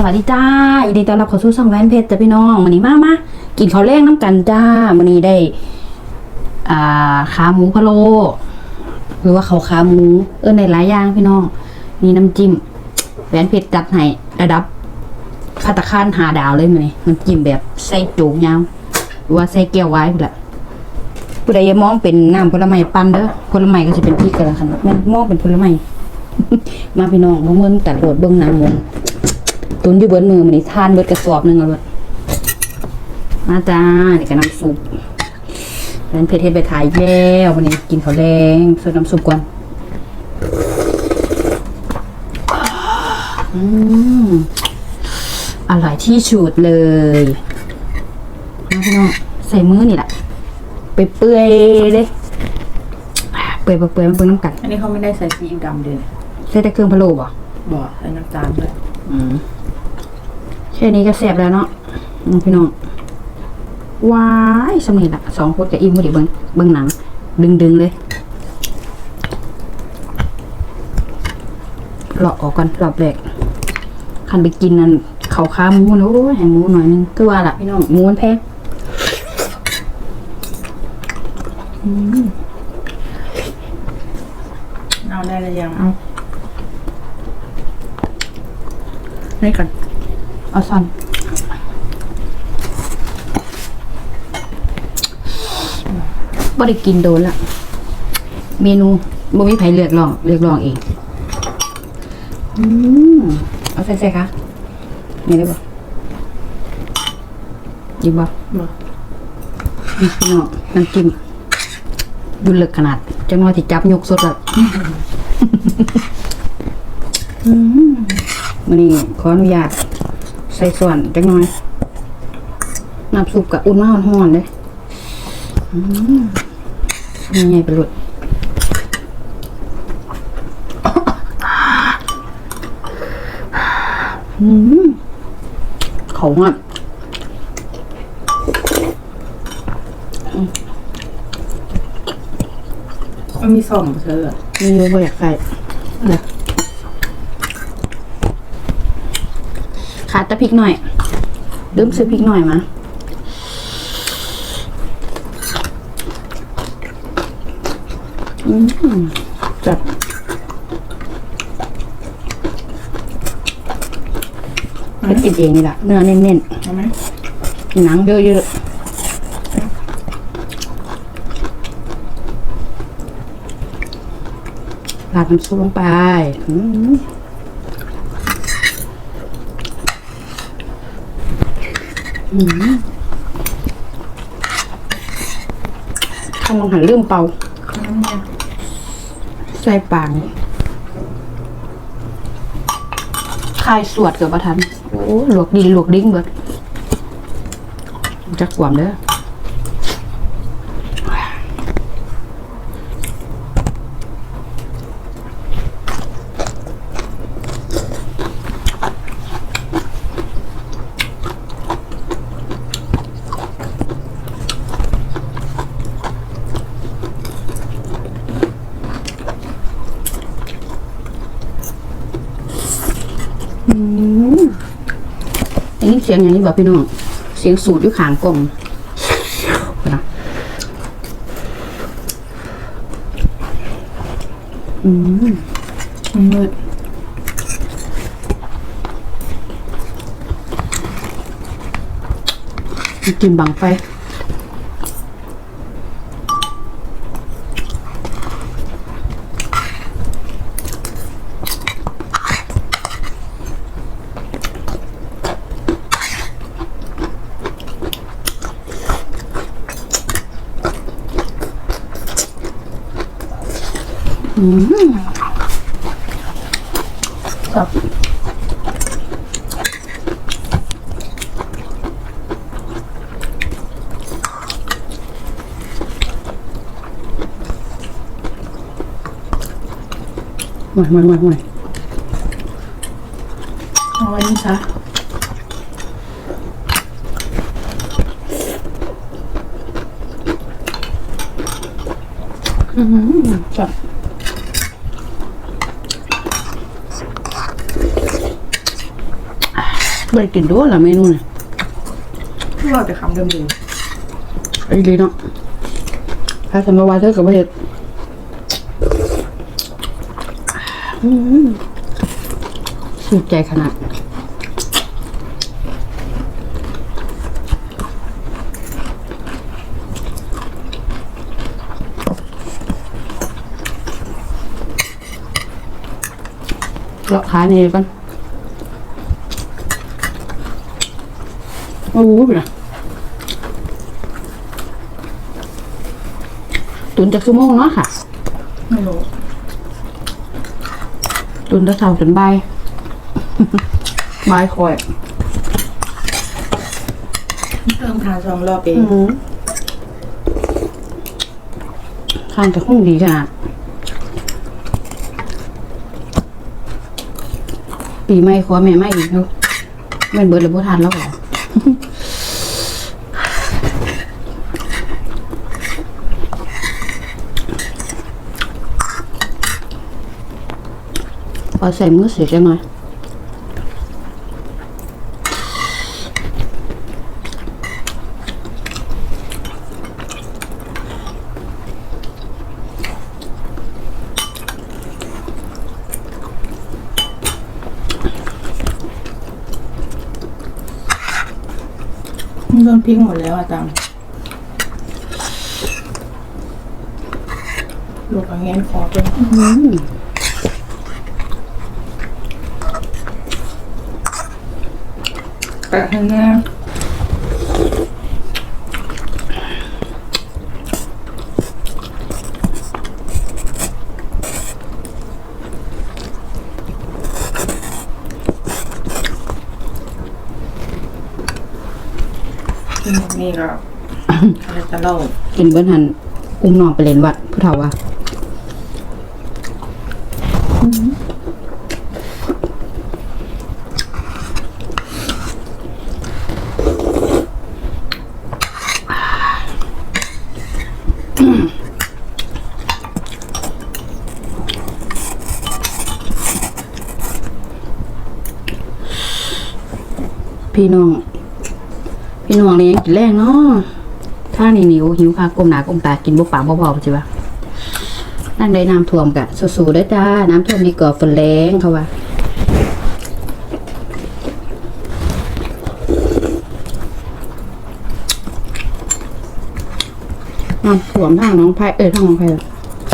สวัสดีจ้ายินดีต้อนรับเข้าสู่ช่องแวนเพชรจ้ะพี่น้องวันนี้มามากินข้าวแรงน้ำกันจ้าวันนี้ได้ อ่าขาหมูพะโลหรือว่าเขาวขาหมู เออในหลายอย่างพี่น้องมีน้ำจิ้มแหวนเพชรจัดให้ระดับพัตาคารหาดาวเลยมันนี่น้ำจิ้มแบบใส่โจกยาวหรือว่าใส่แก้วไว้พุ่นละผู้ใดอย่ามองเป็นน้ำผลไม้ปั่นเด้อผลไม้ก็จะเป็นพริกกันละคันแม่นมองเป็นผลไม้มาพี่น้องมาเบิ่งตัดโหดเบิ่งน้ำหมู ตุนอยู่เบิดมือมันนี่ทานเบิดกระสอบหนึ่งเอาเบิดมาจ้านี่ก็น้ำซุปเป็นเพชรเทศไปถ่ายอีกแล้ววันนี้กินข้าวแดงใส่น้ำซุปก่อนอืมอร่อยที่สุดเลยนะพี่น้องใส่มือนี่แหละไปเปื่อยๆเลยเปื่อยๆเปื่อยๆมาเบิ่งน้ำกันอันนี้เขาไม่ได้ใส่ซีอิ๊วดำเลยใส่แต่เครื่องพะโล้บ่บอกใส่น้ำตาลด้วยอืม แค่นี้ก็แซ่บแล้วเนาะอืมพี่น้องว้ายสำนีละสองคนกับอิ่มพอดีเบิ้งเบิ้งหนัง ดึงดึงๆเลยหลอกออกก่อนรอบแรกคันไปกินนั่นเขาค้าหมูนะโอ้ยให้หมูหน่อยนึงก็ว่าละพี่น้องหมูมันแพงเอาได้เลยยังเอานี่ก่อน เอาซ่อนบ่ได้กินโดนละ เมนูบ่มีไผเลือกลองเลือกลองเอง อืมเอาใส่ใส่คะนี่ได้บ่ยิบบ่บอกนี่พี่น้องน้ำจิ้มดูเลึกขนาดจังว่าที่จับยกสดแล้วอืมมื้อนี้ขออนุญาต ใส่ส่วนจังหน่อยน้ำซุปกับอุ่นมาห่อนๆเลยอืมนี่ไงไปเลยอืมเขาอะมันมีส่อมเธอมีเยอะบ่อยากใส่เนี่ย ขาดแต่พริกหน่อยลืมซื้อพริกหน่อยมาอืมจัดไปกินเองนี่แหละเนื้อเน้นใช่ไหมๆหนังเยอะๆราดน้ำซุปลงไป อืมอืมทำลองหันลืมเป่าน้ำเนี่ยใส่ปากนี่คายสวดเกือบประทัน โอ้หลวกดินหลวกดิ้งเบิดจักกวามเด้อ ได้ยินเสียงอย่างนี้บอกพี่น้อง เสียงสูดอยู่ขางกลมนะอืมมันมืดจิ้มบังไฟ ครับห่วยห่วยห่วยห่วยเอาไว้นี่ซะอืมจับ ไม่ได้กินด้วยเหรอเมนูเนี่ยเราจะคำเดิมไอ้ดีเนาะถ้าสมาวาเธอกับประเทศอืมสุดใจขนาดเลาะขานี่ก่อน โอ้โหนะตุนจะคือโมงเนาะค่ะๆไม่รู้ตุนจะเสาจนใบายบายคอยเติมทานสองรอบเองข้างจะคงดีขนาดปีใหม่ขอแม่ไม่อีกเนาะแม่นเบิร์ดเลยบ่ทานแล้วเหรอ พอใส่มือเสียจังหน่อยมันโดนพริกหมดแล้วอะตังลูกเอาแงนคอเป็ นแปะให้แน่นี่ก็อะไรจะเล่า กินเบิ้นหันอุ้มน้องไปเล่นวัดผู้เฒ่าว่า พี่น้อง พี่น้องเลี้ยงกินแรงเนาะถ้านี่นิวหิวค่ะกลมหนากลมตากินบุปผาบ่พอจิวะนั่นได้น้ำท่วมกะสู้ๆได้จ้า น้ำท่วมดีกว่าฝนแรงเขาว่าน้ำท่วมทางน้องไผ่เอ้ยทางน้องไผ่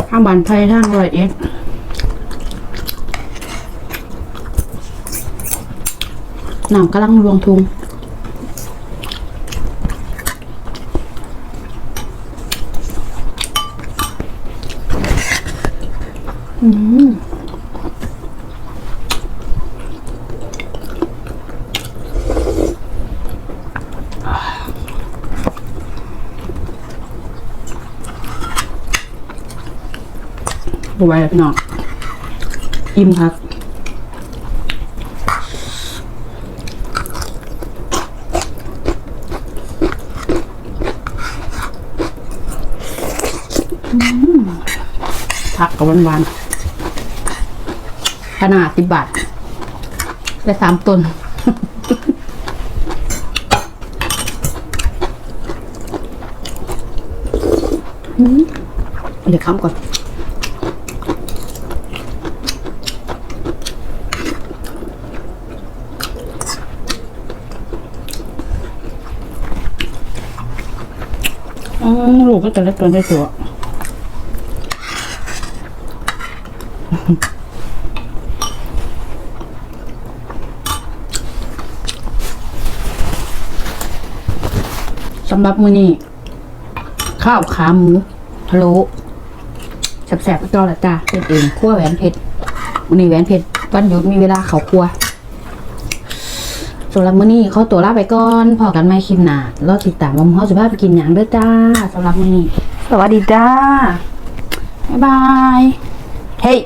ทางบ้านไผ่ทางรอยเอ็ด หน้ำกำลังรวงทุงบไหวแล้วพี่น้องอิ่มครับ ผักกับหวานๆขนาดสิบบาทได้สามต้นเดี๋ยวค้ำก่อนอืมลูกก็จะเล็กตัวได้ตัว สำหรับมื้อนี้ ข้าวขาหมูพะโล้แสบๆก็จอละจ้าเป็นเองคั่วแหวนเพชรมื้อนี้แหวนเพชรวันหยุดมีเวลาเขาครัวสำหรับมื้อนี้เขาตัวลาไปก่อนพอกันไม่คลิปหน้ารอติดตามว่าหมูเฮาสิพาไปกินหยังเด้อจ้าสำหรับมื้อนี้ สวัสดีจ้า บ๊ายบาย เฮ้ย